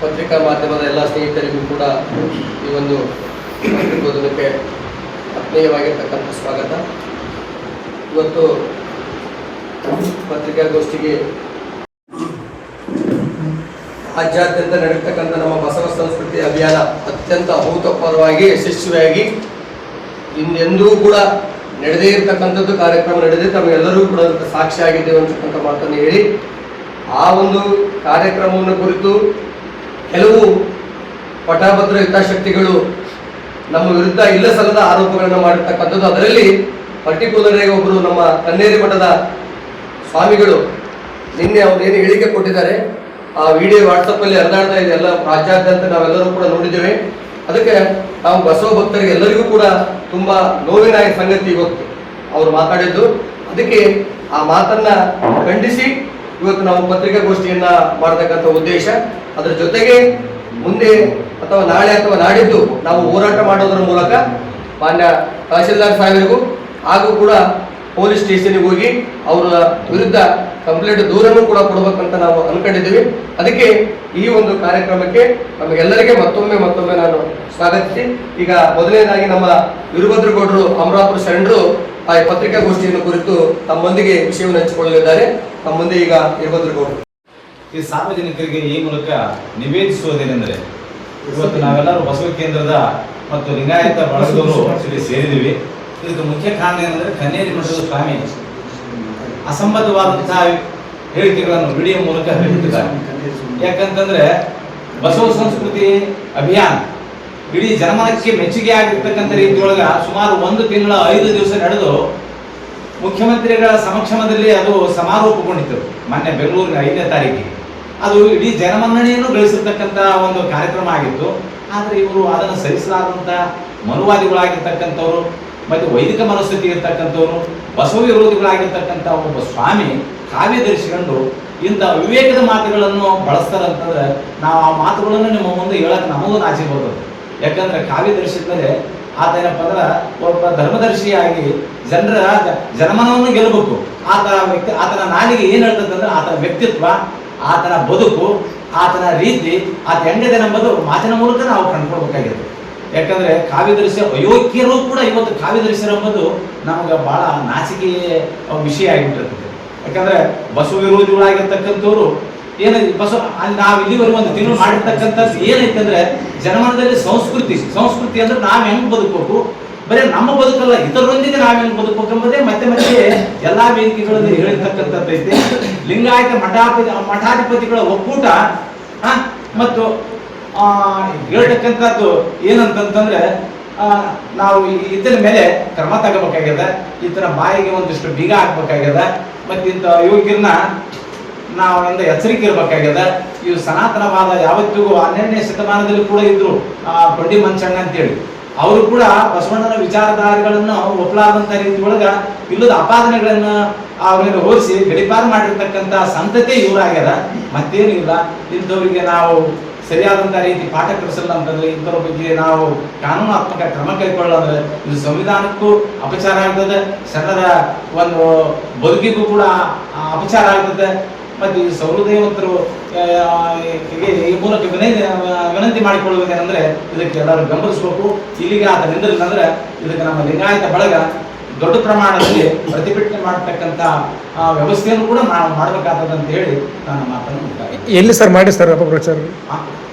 ಪತ್ರಿಕಾ ಮಾಧ್ಯಮದ ಎಲ್ಲ ಸ್ನೇಹಿತರಿಗೂ ಕೂಡ ಈ ಒಂದು ಪತ್ರಿಕೋದ್ಯಮಕ್ಕೆ ಆತ್ಮೀಯವಾಗಿರ್ತಕ್ಕಂಥ ಸ್ವಾಗತ. ಇವತ್ತು ಪತ್ರಿಕಾಗೋಷ್ಠಿಗೆ ರಾಜ್ಯಾದ್ಯಂತ ನಡೆಯತಕ್ಕಂಥ ನಮ್ಮ ಬಸವ ಸಂಸ್ಕೃತಿ ಅಭಿಯಾನ ಅತ್ಯಂತ ಅಭೂತಪೂರ್ವವಾಗಿ ಯಶಸ್ವಿಯಾಗಿ ಇನ್ನೆಂದೂ ಕೂಡ ನಡೆದೇ ಇರತಕ್ಕಂಥದ್ದು ಕಾರ್ಯಕ್ರಮ, ನಡೆದೇ ತಮಗೆಲ್ಲರೂ ಕೂಡ ಸಾಕ್ಷಿಯಾಗಿದ್ದೇವೆ ಅಂತಕ್ಕಂಥ ಮಾತನ್ನು ಹೇಳಿ, ಆ ಒಂದು ಕಾರ್ಯಕ್ರಮವನ್ನು ಕುರಿತು ಕೆಲವು ಪಟಾಭದ್ರ ಹಿತಾಶಕ್ತಿಗಳು ನಮ್ಮ ವಿರುದ್ಧ ಇಲ್ಲ ಸಲ್ಲದ ಆರೋಪಗಳನ್ನು ಮಾಡಿರ್ತಕ್ಕಂಥದ್ದು. ಅದರಲ್ಲಿ ಪರ್ಟಿಕ್ಯುಲರ್ ಆಗಿ ಒಬ್ಬರು ನಮ್ಮ ಕನ್ನೇರಿ ಮಠದ ಸ್ವಾಮಿಗಳು ನಿನ್ನೆ ಏನು ಹೇಳಿಕೆ ಕೊಟ್ಟಿದ್ದಾರೆ, ಆ ವಿಡಿಯೋ ವಾಟ್ಸಪ್ಪಲ್ಲಿ ಹರಿದಾಡ್ತಾ ಇದೆ. ಎಲ್ಲ ರಾಜ್ಯಾದ್ಯಂತ ನಾವೆಲ್ಲರೂ ಕೂಡ ನೋಡಿದ್ದೇವೆ. ಅದಕ್ಕೆ ನಾವು ಬಸವ ಭಕ್ತರಿಗೆ ಎಲ್ಲರಿಗೂ ಕೂಡ ತುಂಬಾ ನೋವಿನ ಸಂಗತಿ ಇವತ್ತು. ಅವರು ಮಾತಾಡಿದ್ದು. ಅದಕ್ಕೆ ಆ ಮಾತನ್ನ ಖಂಡಿಸಿ ಇವತ್ತು ನಾವು ಪತ್ರಿಕಾಗೋಷ್ಠಿಯನ್ನ ಮಾಡತಕ್ಕಂಥ ಉದ್ದೇಶ. ಅದರ ಜೊತೆಗೆ ಮುಂದೆ ಅಥವಾ ನಾಳೆ ಅಥವಾ ನಾಡಿದ್ದು ನಾವು ಹೋರಾಟ ಮಾಡೋದರ ಮೂಲಕ ಮಾನ್ಯ ತಹಶೀಲ್ದಾರ್ ಸಾಹೇಬರಿಗೂ ಹಾಗೂ ಕೂಡ ಪೊಲೀಸ್ ಸ್ಟೇಷನ್ಗೆ ಹೋಗಿ ಅವರ ವಿರುದ್ಧ ಕಂಪ್ಲೇಂಟ್ ದೂರನ್ನು ಕೂಡ ಕೊಡಬೇಕಂತ ನಾವು ಅನ್ಕೊಂಡಿದ್ದೀವಿ. ಅದಕ್ಕೆ ಈ ಒಂದು ಕಾರ್ಯಕ್ರಮಕ್ಕೆ ನಮಗೆಲ್ಲರಿಗೆ ಮತ್ತೊಮ್ಮೆ ಮತ್ತೊಮ್ಮೆ ನಾನು ಸ್ವಾಗತಿಸಿ. ಈಗ ಮೊದಲನೇದಾಗಿ ನಮ್ಮ ವೀರಭದ್ರಗೌಡರು, ಅಮರಾಪುರ ಶರಣರು ಆ ಪತ್ರಿಕಾಗೋಷ್ಠಿಯನ್ನು ಕುರಿತು ತಮ್ಮೊಂದಿಗೆ ವಿಷಯವನ್ನು ಹಂಚಿಕೊಳ್ಳಲಿದ್ದಾರೆ. ತಮ್ಮೊಂದಿಗೆ ಮುಂದೆ ಈಗ ವೀರಭದ್ರಗೌಡರು. ಈ ಸಾರ್ವಜನಿಕರಿಗೆ ಈ ಮೂಲಕ ನಿವೇದಿಸುವುದೇನೆಂದರೆ, ಇವತ್ತು ನಾವೆಲ್ಲರೂ ಬಸವ ಕೇಂದ್ರದ ಮತ್ತು ಲಿಂಗಾಯತ ಬಳಗದವರು ಸೇರಿದ್ದೀವಿ. ಇದಕ್ಕೆ ಮುಖ್ಯ ಕಾರಣ ಏನಂದ್ರೆ ಕನ್ನೇರಿ ಮಠದ ಸ್ವಾಮಿ ಅಸಂಬದ್ಧವಾದಂತಹ ಹೇಳಿಕೆಗಳನ್ನು ವಿಡಿಯೋ ಮೂಲಕ ಹೇಳಿದ್ದಾರೆ. ಯಾಕಂತಂದ್ರೆ ಬಸವ ಸಂಸ್ಕೃತಿ ಅಭಿಯಾನ ಇಡೀ ಜನಮನಕ್ಕೆ ಮೆಚ್ಚುಗೆ ಆಗಿರ್ತಕ್ಕಂಥ ರೀತಿಯೊಳಗ ಸುಮಾರು ಒಂದು ತಿಂಗಳ ಐದು ದಿವಸ ನಡೆದು ಮುಖ್ಯಮಂತ್ರಿಗಳ ಸಮಕ್ಷಮದಲ್ಲಿ ಅದು ಸಮಾರೋಪಗೊಂಡಿತ್ತು. ಮೊನ್ನೆ ಬೆಂಗಳೂರಿನ ಐದನೇ ತಾರೀಕಿಗೆ. ಅದು ಇಡೀ ಜನಮನ್ನಣೆಯನ್ನು ಗಳಿಸಿರ್ತಕ್ಕಂಥ ಒಂದು ಕಾರ್ಯಕ್ರಮ ಆಗಿತ್ತು. ಆದರೆ ಇವರು ಅದನ್ನು ಸಹಿಸಲಾದಂಥ ಮನುವಾದಿಗಳಾಗಿರ್ತಕ್ಕಂಥವ್ರು ಮತ್ತು ವೈದಿಕ ಮನಸ್ಥಿತಿ ಇರ್ತಕ್ಕಂಥವ್ರು ಬಸವ ವಿರೋಧಿಗಳಾಗಿರ್ತಕ್ಕಂಥ ಒಬ್ಬ ಸ್ವಾಮಿ ಕಾವ್ಯ ಧರಿಸಿಕೊಂಡು ಇಂಥ ವಿವೇಕದ ಮಾತುಗಳನ್ನು ಬಳಸ್ತಾರಂತಂದ್ರೆ ನಾವು ಆ ಮಾತುಗಳನ್ನು ನಿಮ್ಮ ಮುಂದೆ ಹೇಳಕ್ಕೆ ನಮಗೂ ನಾಚಿ ಬರ್ತದೆ. ಯಾಕಂದ್ರೆ ಕಾವ್ಯ ಧರಿಸಿದ್ಮೇಲೆ ಆತ ಏನಪ್ಪ ಅಂದ್ರೆ ಒಬ್ಬ ಧರ್ಮದರ್ಶಿಯಾಗಿ ಜನರ ಜನಮನವನ್ನು ಗೆಲ್ಲಬೇಕು. ಆತ ವ್ಯಕ್ತಿ, ಆತನ ನಾಲಿಗೆ ಏನು ಹೇಳ್ತದಂದ್ರೆ ಆತನ ವ್ಯಕ್ತಿತ್ವ, ಆತನ ಬದುಕು, ಆತನ ರೀತಿ, ಆತ ಹೆಂಗಿದೆ ಎಂಬುದು ಮಾತಿನ ಮೂಲಕ ನಾವು ಕಂಡುಕೊಳ್ಬೇಕಾಗಿದೆ ಯಾಕಂದ್ರೆ ಕಾವ್ಯದರ್ಶಿ ಅಯೋಗ್ಯರು ಕೂಡ ಇವತ್ತು ಕಾವ್ಯದರ್ಶಿರು ಎಂಬುದು ನಮಗೆ ಬಹಳ ನಾಚಿಕೆ ವಿಷಯ ಆಗಿಬಿಟ್ಟಿರ್ತದೆ. ಯಾಕಂದ್ರೆ ಬಸವ ವಿರೋಧಿಗಳಾಗಿರ್ತಕ್ಕಂಥವ್ರು ಏನ ಬಸವ ಅಲ್ಲಿ ನಾವು ಇಲ್ಲಿವರೆಗೂ ಒಂದು ದಿನ ಮಾಡಿರ್ತಕ್ಕಂಥದ್ದು ಏನೈತೆ ಅಂದ್ರೆ ಜನಮನದಲ್ಲಿ ಸಂಸ್ಕೃತಿ. ಸಂಸ್ಕೃತಿ ಅಂದ್ರೆ ನಾವು ಹೆಂಗ್ ಬದುಕಬೇಕು? ಬರೀ ನಮ್ಮ ಬದುಕಲ್ಲ, ಇತರರೊಂದಿಗೆ ನಾವು ಹೆಂಗ್ ಬದುಕಬೇಕು ಎಂಬುದೇ ಮತ್ತೆ ಮತ್ತೆ ಎಲ್ಲಾ ವೇದಿಕೆಗಳಲ್ಲಿ ಹೇಳಿರ್ತಕ್ಕಂಥದ್ದೈತೆ. ಲಿಂಗಾಯತ ಮಠಾಪತಿ ಮಠಾಧಿಪತಿಗಳ ಒಕ್ಕೂಟ ಮತ್ತು ಹೇಳ್ತಕ್ಕಂಥದ್ದು ಏನಂತಂತಂದ್ರೆ ನಾವು ಇದರ ಮೇಲೆ ಕ್ರಮ ತಗೋಬೇಕಾಗ್ಯದ ಇತರ ಬಾಯಿಗೆ ಒಂದಿಷ್ಟು ಬೀಗ ಹಾಕ್ಬೇಕಾಗ್ಯದ ಮತ್ತು ಇಂಥ ಯುವಕರನ್ನ ಇಂದ ಎಚ್ಚರಿಕೆ ಇರ್ಬೇಕಾಗ್ಯದ ಇವು ಸನಾತನವಾದ ಯಾವತ್ತಿಗೂ ಹನ್ನೆರಡನೇ ಶತಮಾನದಲ್ಲಿ ಕೂಡ ಇದ್ರು ಪಂಡಿ ಮಂಚಣ್ಣ ಅಂತೇಳಿ. ಅವರು ಕೂಡ ಬಸವಣ್ಣನ ವಿಚಾರಧಾರೆಗಳನ್ನು ಒಪ್ಪಲಾದಂತ ರೀತಿ ಒಳಗ ಇಲ್ಲದ ಅಪಾದನೆಗಳನ್ನ ಅವ್ರ ಹೋಲಿಸಿ ಗಡಿಪಾರು ಮಾಡಿರ್ತಕ್ಕಂಥ ಸಂತತಿ ಇವರಾಗ್ಯದ. ಮತ್ತೇನು ಇಲ್ಲ, ಇಂಥವರಿಗೆ ನಾವು ಸರಿಯಾದಂತ ರೀತಿ ಪಾಠ ಕಲಿಸಲ್ಲ ಅಂತಂದ್ರೆ ಇಂಥವ್ರ ಬಗ್ಗೆ ನಾವು ಕಾನೂನಾತ್ಮಕ ಕ್ರಮ ಕೈಗೊಳ್ಳಂದ್ರೆ ಇದು ಸಂವಿಧಾನಕ್ಕೂ ಅಪಚಾರ ಆಗ್ತದೆ ಶರಣರ ಒಂದು ಬದುಕಿಗೂ ಕೂಡ ಅಪಚಾರ ಆಗ್ತದೆ. ಮತ್ತೆ ಈ ಸೌರದೇವಂತರು ಈ- ಮೂಲಕ ವಿನಯ ವಿನಂತಿ ಮಾಡಿಕೊಳ್ಳುವುದೇನೆಂದ್ರೆ ಇದಕ್ಕೆ ಎಲ್ಲರೂ ಬೆಂಬಲಿಸಬೇಕು ಇಲ್ಲಿಗೆ ಆತ ನಿಂದ್ರೆ ಇದಕ್ಕೆ ನಮ್ಮ ಲಿಂಗಾಯತ ಬಳಗ ದೊಡ್ಡ ಪ್ರಮಾಣದಲ್ಲಿ ಪ್ರತಿಭಟನೆ ಮಾಡತಕ್ಕಂತ ಆ, ವ್ಯವಸ್ಥೆಯನ್ನು ಕೂಡ ನಾವು ಮಾಡಬೇಕಾಗ್ತದೆ ಅಂತ ಹೇಳಿ ನಾನು ಮಾತನ್ನು ಮುಕ್ತಾಯ ಎಲ್ಲಿ ಸರ್ ಮಾಡಿ ಸರ್ ಅಪಪ್ರಚಾರ?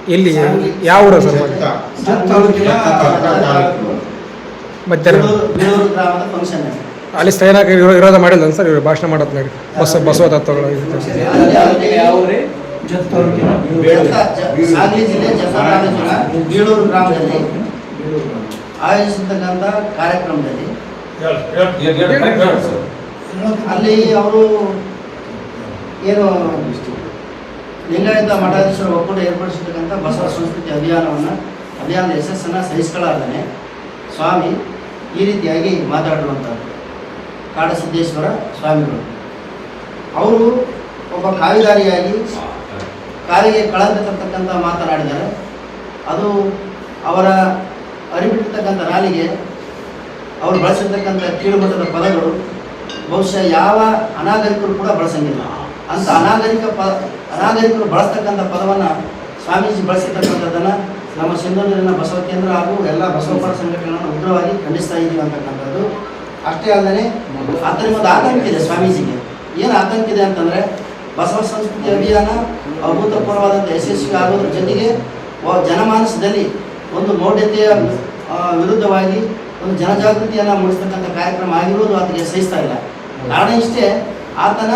ಎಲ್ಲಿ ಯಾವ ಊರ ಸರ್ ಮತ್ತೆ ಬೇಲೂರು ಗ್ರಾಮದ ಫಂಕ್ಷನ್ ಅಲ್ಲಿ. ಸ್ಥಳೀಯ ವಿರೋಧ ಮಾಡಿಲ್ಲ ಸರ್ ಇವ್ರು ಭಾಷಣ ಮಾಡೋದ್ ನೋಡಿ ಬಸ್ ಬಸವ ತತ್ವಗಳು ಆಯೋಜಿಸಿರ್ತಕ್ಕಂಥ ಕಾರ್ಯಕ್ರಮದಲ್ಲಿ ಅಲ್ಲಿ ಅವರು ಏನು ಲಿಂಗಾಯತ ಮಠಾಧೀಶರ ಒಕ್ಕೂಟ ಏರ್ಪಡಿಸಿರ್ತಕ್ಕಂಥ ಬಸವ ಸಂಸ್ಕೃತಿ ಅಭಿಯಾನವನ್ನು ಅಭಿಯಾನದ ಯಶಸ್ಸನ್ನು ಸಹಿಸಿಕೊಳ್ಳಾರ್ದೇ ಸ್ವಾಮಿ ಈ ರೀತಿಯಾಗಿ ಮಾತಾಡಿರುವಂಥದ್ದು ಕಾಡಸಿದ್ದೇಶ್ವರ ಸ್ವಾಮಿಗಳು. ಅವರು ಒಬ್ಬ ಕಾವಿದಾರಿಯಾಗಿ. ಕಾಲಿಗೆ ಕಳಂಕ ತರ್ತಕ್ಕಂಥ ಮಾತನಾಡಿದ್ದಾರೆ. ಅದು ಅವರ ಅರಿಬಿಟ್ಟಿರ್ತಕ್ಕಂಥ ನಾಲಿಗೆ ಅವರು ಬಳಸಿರ್ತಕ್ಕಂಥ ಕೀಳುಮಟ್ಟದ ಪದಗಳು ಬಹುಶಃ ಯಾವ ಅನಾಗರಿಕರು ಕೂಡ ಬಳಸಂಗಿಲ್ಲ. ಅಂತ ಅನಾಗರಿಕ ಪ, ಅನಾಗರಿಕರು ಬಳಸ್ತಕ್ಕಂಥ ಪದವನ್ನು ಸ್ವಾಮೀಜಿ ಬಳಸಿರ್ತಕ್ಕಂಥದ್ದನ್ನು ನಮ್ಮ ಸಿಂಧೂರಿನ ಬಸವ ಕೇಂದ್ರ ಹಾಗೂ ಎಲ್ಲ ಬಸವಪರ ಸಂಘಟನೆಗಳನ್ನು ಉಗ್ರವಾಗಿ ಖಂಡಿಸ್ತಾ ಇದ್ದೀವಿ ಅಂತಕ್ಕಂಥದ್ದು. ಅಷ್ಟೇ ಅಲ್ಲದೆ ಆತನಿಗೆ ಒಂದು ಆತಂಕ ಇದೆ ಸ್ವಾಮೀಜಿಗೆ. ಏನು ಆತಂಕ ಇದೆ ಅಂತಂದರೆ ಬಸವ ಸಂಸ್ಕೃತಿ ಅಭಿಯಾನ ಅಭೂತಪೂರ್ವವಾದಂಥ ಯಶಸ್ವಿ ಆಗೋದ್ರ ಜೊತೆಗೆ ಜನಮಾನಸದಲ್ಲಿ ಒಂದು ಮೌಢ್ಯತೆಯ ವಿರುದ್ಧವಾಗಿ ಒಂದು ಜನಜಾಗೃತಿಯನ್ನು ಮೂಡಿಸ್ತಕ್ಕಂಥ ಕಾರ್ಯಕ್ರಮ ಆಗಿರುವುದು ಆತನಿಗೆ ಸಹಿಸ್ತಾ ಇಲ್ಲ. ಕಾರಣ ಇಷ್ಟೇ, ಆತನ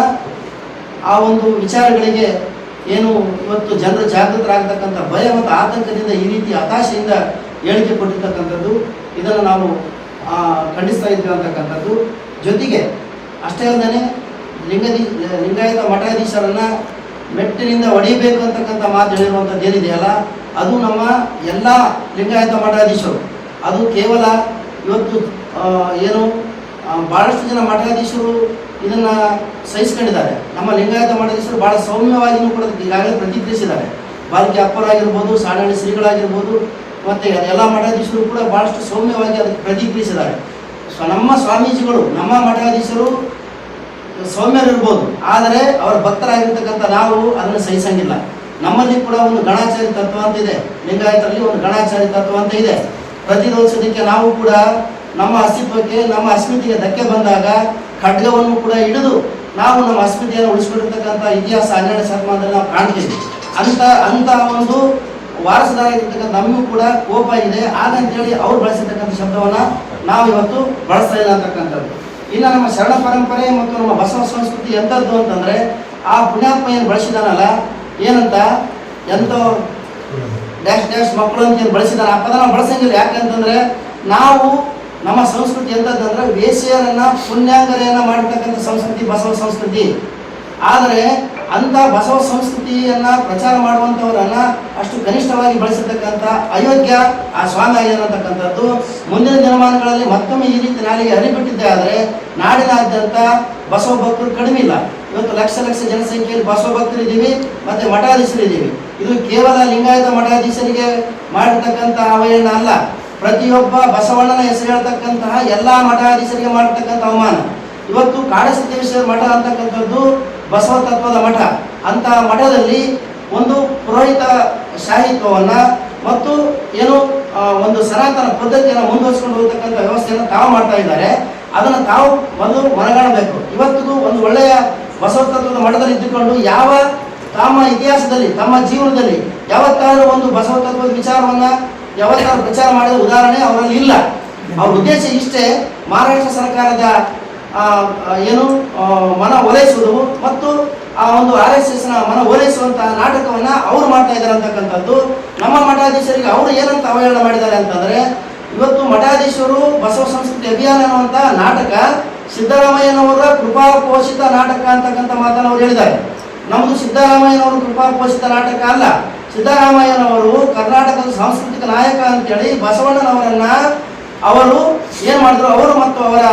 ಆ ಒಂದು ವಿಚಾರಗಳಿಗೆ ಏನು ಇವತ್ತು ಜನರು ಜಾಗೃತರಾಗತಕ್ಕಂಥ ಭಯ ಮತ್ತು ಆತಂಕದಿಂದ ಈ ರೀತಿ ಹತಾಶೆಯಿಂದ ಹೇಳಿಕೆ ಕೊಟ್ಟಿರ್ತಕ್ಕಂಥದ್ದು, ಇದನ್ನು ನಾವು ಖಂಡಿಸ್ತಾ ಇದ್ದೀವಿ ಅಂತಕ್ಕಂಥದ್ದು. ಜೊತೆಗೆ, ಅಷ್ಟೇ ಅಲ್ಲದೆ ಲಿಂಗದಿ, ಲಿಂಗಾಯತ ಮಠಾಧೀಶರನ್ನು ಮೆಟ್ಟಿನಿಂದ ಹೊಡಿಬೇಕು ಅಂತಕ್ಕಂಥ ಮಾತು ಹೇಳಿರುವಂಥದ್ದು ಏನಿದೆಯಲ್ಲ, ಅದು ನಮ್ಮ ಎಲ್ಲ ಲಿಂಗಾಯತ ಮಠಾಧೀಶರು. ಅದು ಕೇವಲ ಇವತ್ತು ಏನು ಭಾಳಷ್ಟು ಜನ ಮಠಾಧೀಶರು ಇದನ್ನ ಸಹಿಸ್ಕೊಂಡಿದ್ದಾರೆ. ನಮ್ಮ ಲಿಂಗಾಯತ ಮಠಾಧೀಶರು ಭಾಳ ಸೌಮ್ಯವಾಗಿಯೂ ಕೂಡ ಈಗಾಗಲೇ ಪ್ರತಿಕ್ರಿಯಿಸಿದ್ದಾರೆ. ಬಾಲಕಿ ಅಪ್ಪರಾಗಿರ್ಬೋದು ಸಾಣಳ್ಳಿ ಶ್ರೀಗಳಾಗಿರ್ಬೋದು ಮತ್ತು ಎಲ್ಲ ಮಠಾಧೀಶರು ಕೂಡ ಭಾಳಷ್ಟು ಸೌಮ್ಯವಾಗಿ ಅದಕ್ಕೆ ಪ್ರತಿಕ್ರಿಯಿಸಿದ್ದಾರೆ. ಸೊ ನಮ್ಮ ಸ್ವಾಮೀಜಿಗಳು, ನಮ್ಮ ಮಠಾಧೀಶರು ಸೌಮ್ಯರಿರ್ಬೋದು. ಆದರೆ ಅವರ ಭಕ್ತರಾಗಿರ್ತಕ್ಕಂಥ ನಾವು ಅದನ್ನು ಸಹಿಸಂಗಿಲ್ಲ. ನಮ್ಮಲ್ಲಿ ಕೂಡ ಒಂದು ಗಣಾಚಾರಿ ತತ್ವ ಅಂತ ಇದೆ. ಲಿಂಗಾಯತರಲ್ಲಿ ಒಂದು ಗಣಾಚಾರಿ ತತ್ವ ಅಂತ ಇದೆ. ಪ್ರತಿರೋಧಿಸೋದಕ್ಕೆ ನಾವು ಕೂಡ ನಮ್ಮ ಅಸ್ತಿತ್ವಕ್ಕೆ, ನಮ್ಮ ಅಸ್ಮಿತೆಗೆ ಧಕ್ಕೆ ಬಂದಾಗ ಖಡ್ಗವನ್ನು ಕೂಡ ಹಿಡಿದು ನಾವು ನಮ್ಮ ಅಸ್ಮಿತೆಯನ್ನು ಉಳಿಸ್ಕೊಂಡಿರ್ತಕ್ಕಂಥ ಇತಿಹಾಸ ಹನ್ನೆರಡು ಶತಮಾನದಲ್ಲಿ ನಾವು ಕಾಣ್ತೀವಿ ಅಂತ ಅಂತ ಒಂದು ವಾರಸದಾರ ಇರತಕ್ಕಂಥ ನಮಗೂ ಕೂಡ ಕೋಪ ಇದೆ. ಹಾಗಂತೇಳಿ ಅವ್ರು ಬಳಸಿರ್ತಕ್ಕಂಥ ಶಬ್ದವನ್ನು ನಾವು ಇವತ್ತು ಬಳಸ್ತಾ ಇಲ್ಲ ಅಂತಕ್ಕಂಥದ್ದು. ಇನ್ನು ನಮ್ಮ ಶರಣ ಪರಂಪರೆ ಮತ್ತು ನಮ್ಮ ಬಸವ ಸಂಸ್ಕೃತಿ ಎಂಥದ್ದು ಅಂತಂದ್ರೆ ಆ ಪುಣ್ಯಾತ್ಮ ಏನು ಬಳಸಿದಾನಲ್ಲ, ಏನಂತ? ಎಂತ ಡ್ಯಾಶ್ ಡ್ಯಾಶ್ ಮಕ್ಕಳು ಅಂತ ಏನು ಬಳಸಿದಾರೆ ಆ ಪದ ನಾವು ಬಳಸಂಗಿಲ್ಲ. ಯಾಕಂತಂದ್ರೆ ನಾವು ನಮ್ಮ ಸಂಸ್ಕೃತಿ ಎಂಥದ್ದಂದ್ರೆ ವೇಶ್ಯರನ್ನ ಪುಣ್ಯಾಂಗರೆಯನ್ನ ಮಾಡಿರ್ತಕ್ಕಂಥ ಸಂಸ್ಕೃತಿ, ಬಸವ ಸಂಸ್ಕೃತಿ. ಆದರೆ ಅಂತ ಬಸವ ಸಂಸ್ಕೃತಿಯನ್ನು ಪ್ರಚಾರ ಮಾಡುವಂಥವರನ್ನ ಅಷ್ಟು ಕನಿಷ್ಠವಾಗಿ ಬಳಸಿರ್ತಕ್ಕಂಥ ಅಯೋಗ್ಯ ಆ ಸ್ವಾಮಿ ಆಗಿರತಕ್ಕಂಥದ್ದು ಮುಂದಿನ ದಿನಮಾನಗಳಲ್ಲಿ ಮತ್ತೊಮ್ಮೆ ಈ ರೀತಿ ನಾಲಿಗೆ ಹರಿಬಿಟ್ಟಿದ್ದೆ ಆದರೆ ನಾಡಿನಾದ್ಯಂತ ಬಸವ ಭಕ್ತರು ಕಡಿಮೆ ಇಲ್ಲ. ಇವತ್ತು ಲಕ್ಷ ಲಕ್ಷ ಜನಸಂಖ್ಯೆಯಲ್ಲಿ ಬಸವ ಭಕ್ತರಿದ್ದೀವಿ, ಮತ್ತು ಮತ್ತೆ ಮಠಾಧೀಶರು ಇದ್ದೀವಿ ಇದು ಕೇವಲ ಲಿಂಗಾಯತ ಮಠಾಧೀಶರಿಗೆ ಮಾಡಿರ್ತಕ್ಕಂಥ ಅವಹೇಳನ ಅಲ್ಲ. ಪ್ರತಿಯೊಬ್ಬ ಬಸವಣ್ಣನ ಹೆಸರು ಹೇಳ್ತಕ್ಕಂತಹ ಎಲ್ಲ ಮಠಾಧೀಶರಿಗೆ ಮಾಡತಕ್ಕಂಥ ಅವಮಾನ. ಇವತ್ತು ಕಾಡಸಿದ್ದೇಶ್ವರ ಮಠ ಅಂತಕ್ಕಂಥದ್ದು ಬಸವ ತತ್ವದ ಮಠ. ಅಂತ ಮಠದಲ್ಲಿ ಒಂದು ಪುರೋಹಿತ ಸಾಹಿತ್ಯವನ್ನ ಮತ್ತು ಏನು ಒಂದು ಸನಾತನ ಪದ್ಧತಿಯನ್ನು ಮುಂದುವರಿಸಿಕೊಂಡು ಹೋಗ್ತಕ್ಕಂಥ ವ್ಯವಸ್ಥೆಯನ್ನು ತಾವು ಮಾಡ್ತಾ ಇದ್ದಾರೆ. ಅದನ್ನು ತಾವು ಬಂದು ಮನಗಾಣಬೇಕು. ಇವತ್ತಿಗೂ ಒಂದು ಒಳ್ಳೆಯ ಬಸವ ತತ್ವದ ಮಠದಲ್ಲಿ ಇದ್ದುಕೊಂಡು ಯಾವ ತಮ್ಮ ಇತಿಹಾಸದಲ್ಲಿ, ತಮ್ಮ ಜೀವನದಲ್ಲಿ ಯಾವತ್ತಾದರೂ ಒಂದು ಬಸವ ತತ್ವದ ವಿಚಾರವನ್ನ, ಯಾವತ್ತಾದ್ರೂ ಪ್ರಚಾರ ಮಾಡಿದ ಉದಾಹರಣೆ ಅವರಲ್ಲಿ ಇಲ್ಲ. ಅವ್ರ ಉದ್ದೇಶ ಇಷ್ಟೇ, ಮಹಾರಾಷ್ಟ್ರ ಸರ್ಕಾರದ ಏನು ಮನ ಒಲೈಸುವುದು ಮತ್ತು ಆ ಒಂದು ಆರ್ ಎಸ್ ಎಸ್ನ ಮನ ಓಲೈಸುವಂತಹ ನಾಟಕವನ್ನ ಅವ್ರು ಮಾಡ್ತಾ ಇದ್ದಾರೆ ಅಂತಕ್ಕಂಥದ್ದು. ನಮ್ಮ ಮಠಾಧೀಶರಿಗೆ ಅವರು ಏನಂತ ಅವಹೇಳನ ಮಾಡಿದ್ದಾರೆ ಅಂತಂದ್ರೆ, ಇವತ್ತು ಮಠಾಧೀಶರು ಬಸವ ಸಂಸ್ಕೃತಿ ಅಭಿಯಾನ ಅನ್ನುವಂತ ನಾಟಕ ಸಿದ್ದರಾಮಯ್ಯನವರ ಕೃಪಾಪೋಷಿತ ನಾಟಕ ಅಂತಕ್ಕಂಥ ಮಾತನ್ನು ಅವ್ರು ಹೇಳಿದ್ದಾರೆ. ನಮ್ಮದು ಸಿದ್ದರಾಮಯ್ಯನವರು ಕೃಪಾಪೋಷಿತ ನಾಟಕ ಅಲ್ಲ. ಸಿದ್ದರಾಮಯ್ಯನವರು ಕರ್ನಾಟಕದ ಸಾಂಸ್ಕೃತಿಕ ನಾಯಕ ಅಂತೇಳಿ ಬಸವಣ್ಣನವರನ್ನ ಅವರು ಏನ್ ಮಾಡಿದ್ರು, ಅವರು ಮತ್ತು ಅವರ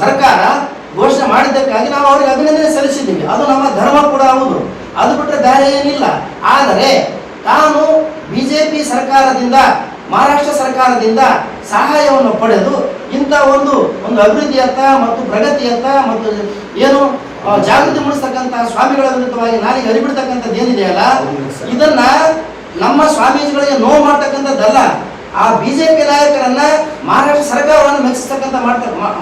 ಸರ್ಕಾರ ಘೋಷಣೆ ಮಾಡಿದ್ದಕ್ಕಾಗಿ ನಾವು ಅವರಿಗೆ ಅಭಿನಂದನೆ ಸಲ್ಲಿಸಿದ್ದೀವಿ. ಅದು ನಮ್ಮ ಧರ್ಮ ಕೂಡ ಹೌದು. ಅದು ಬಿಟ್ಟರೆ ಬೇರೆ ಏನಿಲ್ಲ. ಆದರೆ ತಾನು ಬಿಜೆಪಿ ಸರ್ಕಾರದಿಂದ ಮಹಾರಾಷ್ಟ್ರ ಸರ್ಕಾರದಿಂದ ಸಹಾಯವನ್ನು ಪಡೆದು ಇಂಥ ಒಂದು ಒಂದು ಅಭಿವೃದ್ಧಿಯತ್ತ ಮತ್ತು ಪ್ರಗತಿಯತ್ತ ಮತ್ತು ಏನು ಜಾಗೃತಿ ಮೂಡಿಸ್ತಕ್ಕಂಥ ಸ್ವಾಮಿಗಳ ವಿರುದ್ಧವಾಗಿ ನಾಲಿಗೆ ಹರಿಬಿಡ್ತಕ್ಕಂಥದ್ದು ಏನಿದೆಯಲ್ಲ ಇದನ್ನ ನಮ್ಮ ಸ್ವಾಮೀಜಿಗಳಿಗೆ ನೋವು ಮಾಡ್ತಕ್ಕಂಥದ್ದಲ್ಲ. ಆ ಬಿಜೆಪಿ ನಾಯಕರನ್ನ ಮಹಾರಾಷ್ಟ್ರ ಸರ್ಕಾರವನ್ನು ಮೆಚ್ಚಿಸ್ತಕ್ಕಂಥ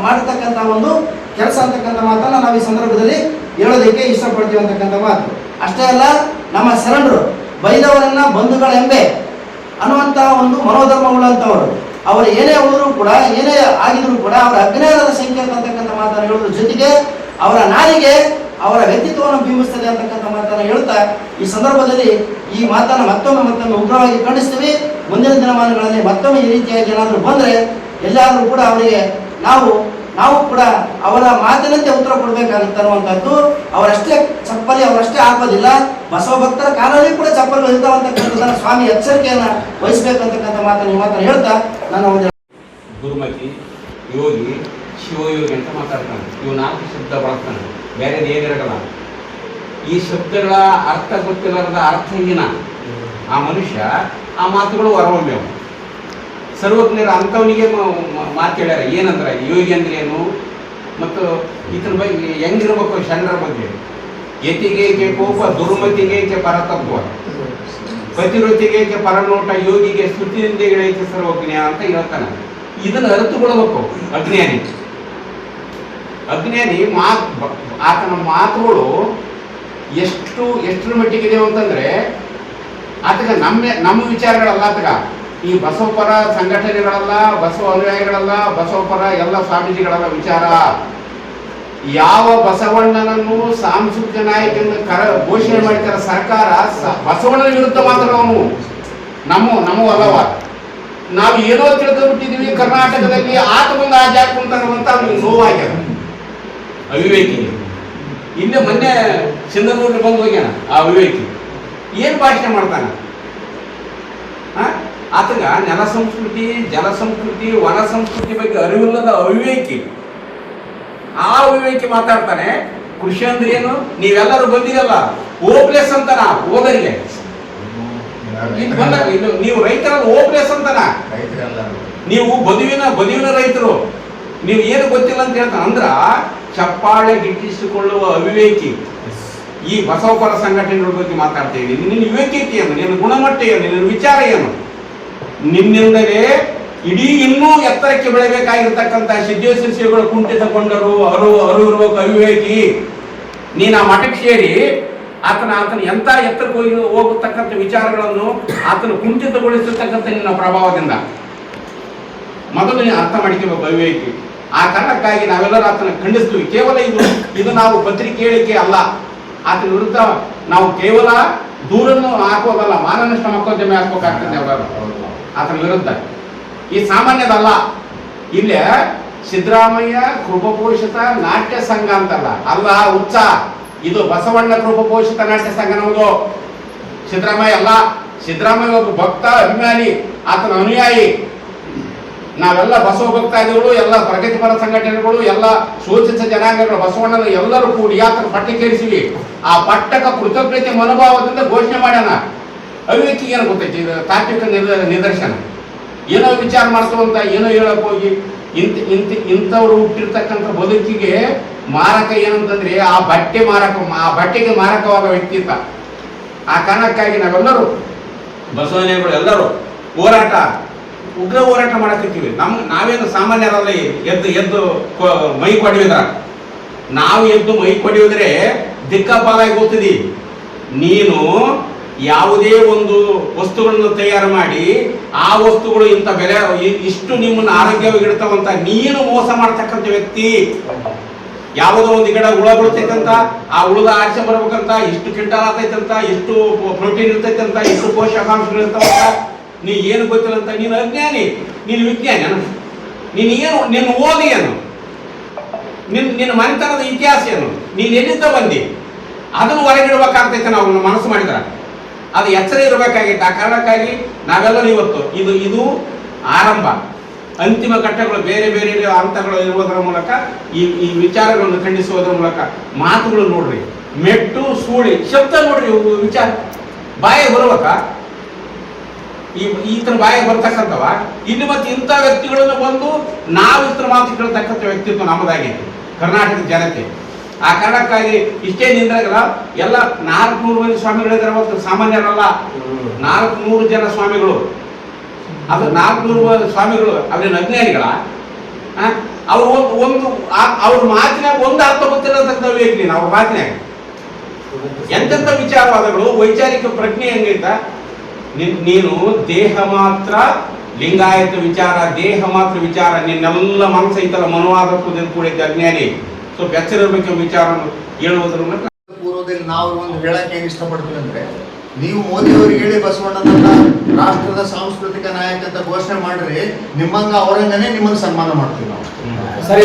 ಮಾಡತಕ್ಕಂಥ ಒಂದು ಕೆಲಸ ಅಂತಕ್ಕಂಥ ಮಾತನ್ನ ನಾವು ಈ ಸಂದರ್ಭದಲ್ಲಿ ಹೇಳೋದಕ್ಕೆ ಇಷ್ಟಪಡ್ತೀವಿ ಅಂತಕ್ಕಂಥ ಮಾತು. ಅಷ್ಟೇ ಅಲ್ಲ, ನಮ್ಮ ಶರಣರು, ಬೈದವರನ್ನ ಬಂಧುಗಳೆಂಬೆ ಅನ್ನುವಂತಹ ಒಂದು ಮನೋಧರ್ಮವುಳ್ಳಂಥವರು ಅವರು ಏನೇ ಹೋದರೂ ಕೂಡ, ಏನೇ ಆಗಿದ್ರು ಕೂಡ ಅವರ ಅಜ್ಞಾನದ ಸಂಕೇತ ಅಂತಕ್ಕಂಥ ಮಾತನ್ನು ಹೇಳೋದ್ರ ಜೊತೆಗೆ ಅವರ ನಾಲಿಗೆ ಅವರ ವ್ಯಕ್ತಿತ್ವವನ್ನು ಬಿಂಬಿಸ್ತದೆ ಅಂತಕ್ಕಂಥ ಮಾತನ್ನು ಹೇಳ್ತಾ ಈ ಸಂದರ್ಭದಲ್ಲಿ ಈ ಮಾತನ್ನು ಮತ್ತೊಮ್ಮೆ ಮತ್ತೊಮ್ಮೆ ಉಗ್ರವಾಗಿ ಖಂಡಿಸ್ತೀವಿ. ಮುಂದಿನ ದಿನಮಾನಗಳಲ್ಲಿ ಮತ್ತೊಮ್ಮೆ ಈ ರೀತಿಯಾಗಿ ಏನಾದರೂ ಬಂದರೆ ಎಲ್ಲಾದರೂ ಕೂಡ ಅವರಿಗೆ ನಾವು ನಾವು ಕೂಡ ಅವರ ಮಾತಿನಂತೆ ಉತ್ತರ ಕೊಡಬೇಕಾಗುತ್ತೆ ಅನ್ನುವಂಥದ್ದು ಅವರಷ್ಟೇ ಚಪ್ಪಲಿ, ಅವರಷ್ಟೇ ಆಗೋದಿಲ್ಲ ಬಸವ ಭಕ್ತರ ಕಾಲದಲ್ಲಿ ಕೂಡ ಚಪ್ಪಲಿ ಇರ್ತಾವಂತಕ್ಕಂಥದ್ದನ್ನು ಸ್ವಾಮಿ ಎಚ್ಚರಿಕೆಯನ್ನು ವಹಿಸಬೇಕಂತಕ್ಕಂಥ ಮಾತನ್ನು ಮಾತನ್ನು ಹೇಳ್ತಾ ನಾನು ಒಂದು ಗುರುಮತಿ, ಯೋಗಿ, ಶಿವಯೋಗಿ ಅಂತ ಮಾತಾಡ್ತಾನೆ. ಇವು ನಾಲ್ಕು ಶಬ್ದ ಬಳಸ್ತಾನೆ. ಬೇರೆ ಏನಿರಲ್ಲ ಈ ಶಬ್ದಗಳ ಅರ್ಥ ಗೊತ್ತಿಲ್ಲದ ಅರ್ಥಹೀನ ಆ ಮನುಷ್ಯ ಆ ಮಾತುಗಳು ಹೊರಹೊಮ್ಮೆವು ಸರ್ವಜ್ಞರು ಅಂಥವನಿಗೆ ಮಾತು ಹೇಳ್ಯಾರ, ಏನಂದ್ರೆ ಯೋಗಿ ಅಂದ್ರೆ ಏನು ಮತ್ತು ಇದ್ರ ಬಗ್ಗೆ ಹೆಂಗಿರ್ಬೇಕು ಶರಣರ ಬಗ್ಗೆ? ಯತಿಗೆ ಕೋಪ, ದುರ್ಮತಿಗೆ ಪರತತ್ವ? ಪರ ಪರನೋಟ, ಯೋಗಿಗೆ ಸ್ತುತಿಯಿಂದಗಳೈತೆ ಸರ್ವಜ್ಞ ಅಂತ ಹೇಳ್ತಾನೆ. ಇದನ್ನ ಅರಿತುಕೊಳ್ಬೇಕು ಅಜ್ಞಾನಿ. ಅಜ್ಞಾನಿ ಮಾತು ಆತನ ಮಾತುಗಳು ಎಷ್ಟು, ಎಷ್ಟರ ಮಟ್ಟಿಗೆ ಅಂತಂದ್ರೆ ಆತಗ ನಮ್ಮ ನಮ್ಮ ವಿಚಾರಗಳಲ್ಲ ಆತಗ. ಈ ಬಸವಪರ ಸಂಘಟನೆಗಳಲ್ಲ, ಬಸವ ಅನುಯಾಯಿಗಳಲ್ಲ, ಬಸವಪರ ಎಲ್ಲ ಸ್ವಾಮೀಜಿಗಳಲ್ಲ ವಿಚಾರ. ಯಾವ ಬಸವಣ್ಣನನ್ನು ಸಾಂಸ್ಕೃತಿಕ ನಾಯಕನ ಕರ, ಘೋಷಣೆ ಮಾಡಿದ ಸರ್ಕಾರ ಬಸವಣ್ಣನ ವಿರುದ್ಧ ಮಾತಾಡೋನು ನಮ್ಮ ನಮ್ಮ ಅಲ್ಲವ ನಾವು ಏನೋ ತಿಳ್ಕೊಂಡ್ಬಿಟ್ಟಿದೀವಿ ಕರ್ನಾಟಕದಲ್ಲಿ ಆತ ಬಂದು ಆ ಜಾಗ ನೋವಾಗ್ಯದ ಅವಿವೇಕಿ. ಇನ್ನು ಮೊನ್ನೆ ಸಿಂಧನೂರಿಗೆ ಬಂದು ಹೋಗ್ಯಾನ ಆ ಅವಿವೇಕಿ. ಏನ್ ಭಾಷಣ ಮಾಡ್ತಾನೆ? ಆತಗ ನೆಲ ಸಂಸ್ಕೃತಿ, ಜಲ ಸಂಸ್ಕೃತಿ, ವನ ಸಂಸ್ಕೃತಿ ಬಗ್ಗೆ ಅರಿವಿಲ್ಲದ ಅವಿವೇಕಿ. ಆ ಅವಿವೇಕಿ ಮಾತಾಡ್ತಾನೆ, ಕೃಷಿ ಅಂದ್ರೆ ಏನು? ನೀವೆಲ್ಲರೂ ಬಂದಿರಲ್ಲ ಓಪ್ಲೆಸ್ ಅಂತನ ಓದರಿಗೆ ನೀವು ರೈತರಲ್ಲ ಓಪ್ಲೆಸ್ ಅಂತಾನ. ನೀವು ಬದುವಿನ ಬದುವಿನ ರೈತರು. ನೀವು ಏನು ಗೊತ್ತಿಲ್ಲ ಅಂತ ಹೇಳ್ತಾನೆ. ಅಂದ್ರ, ಚಪ್ಪಾಳೆ ಗಿಟ್ಟಿಸಿಕೊಳ್ಳುವ ಅವಿವೇಕಿ. ಈ ಬಸವಪರ ಸಂಘಟನೆಗಳ ಬಗ್ಗೆ ಮಾತಾಡ್ತಾ ಇದ್ದೀನಿ. ನಿನ್ನ ವಿವೇಕತೆ ಏನು ನಿನ್ನ ಗುಣಮಟ್ಟ ಏನು ನಿನ್ನ ವಿಚಾರ ಏನು ನಿನ್ನಿಂದಲೇ ಇಡೀ ಇನ್ನೂ ಎತ್ತರಕ್ಕೆ ಬೆಳಬೇಕಾಗಿರ್ತಕ್ಕಂಥ ಸಿದ್ದೇಶ್ವರ ಶ್ರೀಗಳು ಕುಂಠಿತಗೊಂಡರು, ಅರು ಅರು ಇರ್ಬೇಕು ಅವಿವೇಕಿ. ನೀನು ಆ ಮಠಕ್ಕೆ ಸೇರಿ ಆತನ ಆತನ ಎಂತ ಎತ್ತರಕ್ಕೆ ಹೋಗಿ ಹೋಗತಕ್ಕಂಥ ವಿಚಾರಗಳನ್ನು ಆತನ ಕುಂಠಿತಗೊಳಿಸಿರ್ತಕ್ಕಂಥ ನಿನ್ನ ಪ್ರಭಾವದಿಂದ. ಮೊದಲು ನೀನು ಅರ್ಥ ಮಾಡಿಕೊಬೇಕು ಅವಿವೇಕಿ. ಆ ಕಾರಣಕ್ಕಾಗಿ ನಾವೆಲ್ಲರೂ ಆತನ ಖಂಡಿಸ್ತೀವಿ ಕೇವಲ ಇದು ಇದು ನಾವು ಪತ್ರಿಕೆ ಹೇಳಿಕೆ ಅಲ್ಲ. ಆತನ ವಿರುದ್ಧ ನಾವು ಕೇವಲ ದೂರನ್ನು ಹಾಕೋದಲ್ಲ ಮಾನನಷ್ಟ ಮಕ್ಕಳೊಂದಿಗೆ ಹಾಕ್ಬೇಕಾಗ್ತದೆ ಎಲ್ಲರೂ ಆತನ ವಿರುದ್ಧ. ಈ ಸಾಮಾನ್ಯದಲ್ಲ. ಇಲ್ಲೇ ಸಿದ್ದರಾಮಯ್ಯ ಕೃಪಪೋಷಿತ ನಾಟ್ಯ ಸಂಘ ಅಂತಲ್ಲ. ಅಲ್ಲ ಉಚ್ಚ ಇದು ಬಸವಣ್ಣ ಕೃಪಪೋಷಿತ ನಾಟ್ಯ ಸಂಘ ನಮ್ಮದು ಸಿದ್ದರಾಮಯ್ಯ ಅಲ್ಲ. ಸಿದ್ದರಾಮಯ್ಯ ಒಬ್ಬ ಭಕ್ತ, ಅಭಿಮಾನಿ, ಆತನ ಅನುಯಾಯಿ. ನಾವೆಲ್ಲ ಬಸವ ಭಕ್ತಾದಿಗಳು, ಎಲ್ಲ ಪ್ರಗತಿಪರ ಸಂಘಟನೆಗಳು, ಎಲ್ಲ ಶೋಚಿತ ಜನಾಂಗಗಳು ಬಸವಣ್ಣನ ಎಲ್ಲರೂ ಕೂಡಿ ಯಾತ್ರ ಪಟ್ಟಕ್ಕೇರಿಸಿವಿ ಆ ಪಟ್ಟಕ ಕೃತಜ್ಞತೆ ಮನೋಭಾವದಿಂದ ಘೋಷಣೆ ಮಾಡ್ಯಾನ. ಅವಿವೇಕಿಗೆ ಏನು ಗೊತ್ತೈತಿ? ತಾತ್ವಿಕ ನಿದ- ನಿದರ್ಶನ. ಏನೋ ವಿಚಾರ ಮಾಡಿಸುವಂತ ಏನೋ ಹೇಳಕ್ ಹೋಗಿ. ಇಂತ ಇಂತ, ಇಂಥವ್ರು ಹುಟ್ಟಿರ್ತಕ್ಕಂಥ ಬದುಕಿಗೆ ಮಾರಕ ಏನಂತಂದ್ರೆ ಆ ಬಟ್ಟೆ ಮಾರಕ, ಆ ಬಟ್ಟೆಗೆ ಮಾರಕವಾದ ವ್ಯಕ್ತಿತ್ವ ಆ ಕಾರಣಕ್ಕಾಗಿ ನಾವೆಲ್ಲರೂ ಬಸವನೇಗಳು ಎಲ್ಲರೂ ಹೋರಾಟ ಉಗ್ರ ಹೋರಾಟ ಮಾಡಕತ್ತೀವಿ. ನಮ್, ನಾವೇನು ಸಾಮಾನ್ಯರಲ್ಲ ಎದ್ದು ಎದ್ದು ಮೈ ಕೊಡಿಯೋದ್ರ ನಾವು ಎದ್ದು ಮೈ ಕೊಡಿಯೋದ್ರೆ ದಿಕ್ಕಾಪಾಲಾಗಿ ಹೋಗ್ತಿದ್ದಿ ನೀನು ಯಾವುದೇ ಒಂದು ವಸ್ತುಗಳನ್ನು ತಯಾರು ಮಾಡಿ, ಆ ವಸ್ತುಗಳು ಇಂಥ ಬೆಲೆ ಇಷ್ಟು ನಿಮ್ಮನ್ನು ಆರೋಗ್ಯವಾಗಿ ಇಡ್ತಾವಂತ, ನೀನು ಮೋಸ ಮಾಡ್ತಕ್ಕಂಥ ವ್ಯಕ್ತಿ. ಯಾವುದೋ ಒಂದು ಗಿಡ ಹುಳ ಬೀಳ್ತೈತಂತ, ಆ ಹುಳದ ಆಚೆ ಬರ್ಬೇಕಂತ, ಇಷ್ಟು ಕ್ವಿಂಟಲ್ ಆಗ್ತೈತಂತ, ಇಷ್ಟು ಪ್ರೋಟೀನ್ ಇರ್ತೈತಂತ, ಇಷ್ಟು ಪೋಷಕಾಂಶಗಳು ಇರ್ತಾವಂತ ನೀ ಏನು ಗೊತ್ತಿಲ್ಲ ಅಂತ ನೀನು ಅಜ್ಞಾನಿ, ನೀನು ವಿಜ್ಞಾನಿ ನೀನು ಏನು, ನಿನ್ನ ಓದಿ ಏನು ನಿನ್ನ ನಿನ್ನ ಮನೆತನದ ಇತಿಹಾಸ ಏನು ನೀನು ಎಲ್ಲಿಂದ ಬಂದಿ? ಅದನ್ನು ಹೊರಗಿಡಬೇಕಾಗ್ತೈತೆ ನಾವು ಮನಸ್ಸು ಮಾಡಿದ್ರೆ. ಅದು ಎಚ್ಚರ ಇರಬೇಕಾಗಿತ್ತು. ಆ ಕಾರಣಕ್ಕಾಗಿ ನಾವೆಲ್ಲರೂ ಇವತ್ತು ಇದು ಇದು ಆರಂಭ. ಅಂತಿಮ ಘಟ್ಟಗಳು ಬೇರೆ ಬೇರೆ ಹಂತಗಳು ಇರುವುದರ ಮೂಲಕ, ಈ ಈ ವಿಚಾರಗಳನ್ನು ಖಂಡಿಸುವುದರ ಮೂಲಕ ಮಾತುಗಳು ನೋಡ್ರಿ. ಮೆಟ್ಟು, ಸೂಳಿ, ಶಬ್ದ ನೋಡ್ರಿ ವಿಚಾರ. ಬಾಯಿ ಬರ್ಬೇಕಾ ಈ ಈತನ ಬಾಯಿಗೆ ಬರ್ತಕ್ಕಂಥವ, ಇನ್ನು ಮತ್ತೆ ಇಂಥ ವ್ಯಕ್ತಿಗಳನ್ನು ಬಂದು ನಾವು ಇತರ ಮಾತು ಕೇಳ್ತಕ್ಕಂಥ ವ್ಯಕ್ತಿತ್ವ ನಮ್ಮದಾಗಿದೆ ಕರ್ನಾಟಕದ ಜನತೆ. ಆ ಕಾರಣಕ್ಕಾಗಿ ಇಷ್ಟೇ ನಿಂದ್ರಾಗಲ್ಲ ಎಲ್ಲ ನಾಲ್ಕುನೂರು ಮಂದಿ ಸ್ವಾಮಿಗಳಿದ್ರೆ ಅವತ್ತು ಸಾಮಾನ್ಯರಲ್ಲ. ನಾಲ್ಕುನೂರು ಜನ ಸ್ವಾಮಿಗಳು. ಅದು ನಾಲ್ಕುನೂರು ಸ್ವಾಮಿಗಳು ಅವ್ರೇನು ಅಜ್ಞಾನಿಗಳ ಅವ್ರು ಒಂದು ಒಂದು ಅವ್ರ ಮಾತಿನಾಗ ಒಂದು ಅರ್ಥ ಗೊತ್ತಿರತಕ್ಕಂಥ ವ್ಯಕ್ತಿ ಅವ್ರ ಮಾತಿನಾಗ. ಎಂತೆಂಥ ವಿಚಾರವಾದಗಳು, ವೈಚಾರಿಕ ಪ್ರಜ್ಞೆ ಹೆಂಗೈತ? ನಿನ್- ನೀನು ದೇಹ ಮಾತ್ರ ಲಿಂಗಾಯತ ವಿಚಾರ ದೇಹ ಮಾತ್ರ ವಿಚಾರ ನಿನ್ನೆಲ್ಲ ಮನಸ್ಸು ಐತಲ್ಲ ಮನೋವಾದಕ್ಕೂ ಕೂಡಿದ್ದ ಅಜ್ಞಾನಿ. ಸೊ ಬೆಚ್ಚರಿರ್ಬೇಕು ವಿಚಾರ ವಿಚಾರವನ್ನು ಹೇಳುವುದರ ಮೂಲಕ ಪೂರ್ವದಲ್ಲಿ ನಾವು ಒಂದು ಹೇಳಕ್ಕೆ ಏನು ಇಷ್ಟಪಡ್ತೀವಿ ಅಂದ್ರೆ ನೀವು ಮೋದಿ ಅವರಿಗೆ ಹೇಳಿ ಬಸವಣ್ಣನನ್ನ ರಾಷ್ಟ್ರದ ಸಾಂಸ್ಕೃತಿಕ ನಾಯಕ ಅಂತ ಘೋಷಣೆ ಮಾಡ್ರಿ ನಿಮ್ಮಂಗ ಅವರಂಗನೇ ನಿಮ್ಮನ್ನು ಸನ್ಮಾನ ಮಾಡ್ತೀವಿ ನಾವು. ಸರಿ